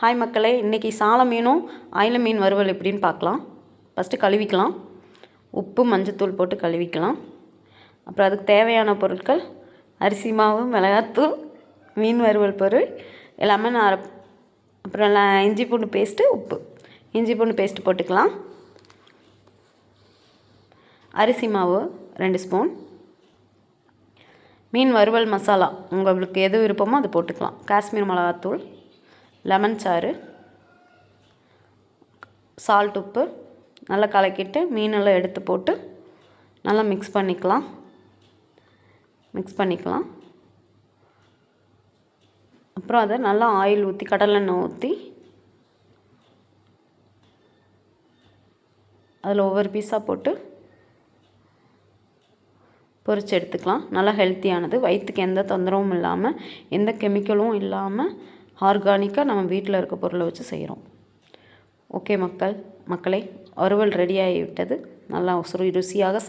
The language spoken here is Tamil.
ஹாய் மக்களே இன்றைக்கி சால மீனும் ஆயில மீன் வறுவல் எப்படின்னு பார்க்கலாம். ஃபஸ்ட்டு கழுவிக்கலாம். உப்பு மஞ்சத்தூள் போட்டு கழுவிக்கலாம். அப்புறம் அதுக்கு தேவையான பொருட்கள் அரிசி மாவு மிளகாத்தூள் மீன் வறுவல் பொருள் எல்லாமே நான் அரை அப்புறம் இஞ்சி பூண்டு பேஸ்ட்டு உப்பு. இஞ்சி பூண்டு பேஸ்ட்டு போட்டுக்கலாம். அரிசி மாவு ரெண்டு ஸ்பூன் மீன் வறுவல் மசாலா உங்களுக்கு எது விருப்பமோ அது போட்டுக்கலாம். காஷ்மீர் மிளகாத்தூள். லெமன் சாறு சால்ட் உப்பு நல்லா கலக்கிட்டு மீனெல்லாம் எடுத்து போட்டு நல்லா மிக்ஸ் பண்ணிக்கலாம். மிக்ஸ் பண்ணிக்கலாம். அப்புறம் அதை நல்லா ஆயில் ஊற்றி கடலெண்ணெய் ஊற்றி அதில் ஒவ்வொரு பீஸாக போட்டு பொரித்து எடுத்துக்கலாம். நல்லா ஹெல்த்தியானது வயிற்றுக்கு எந்த தொந்தரவும் இல்லாமல் எந்த கெமிக்கலும் இல்லாமல் ஆர்கானிக்காக நம்ம வீட்டில் இருக்க பொருளை வச்சு செய்கிறோம். ஓகே மக்கள் மக்களே வறுவல் ரெடி ஆகிவிட்டது. நல்லா ருசியாக சாப்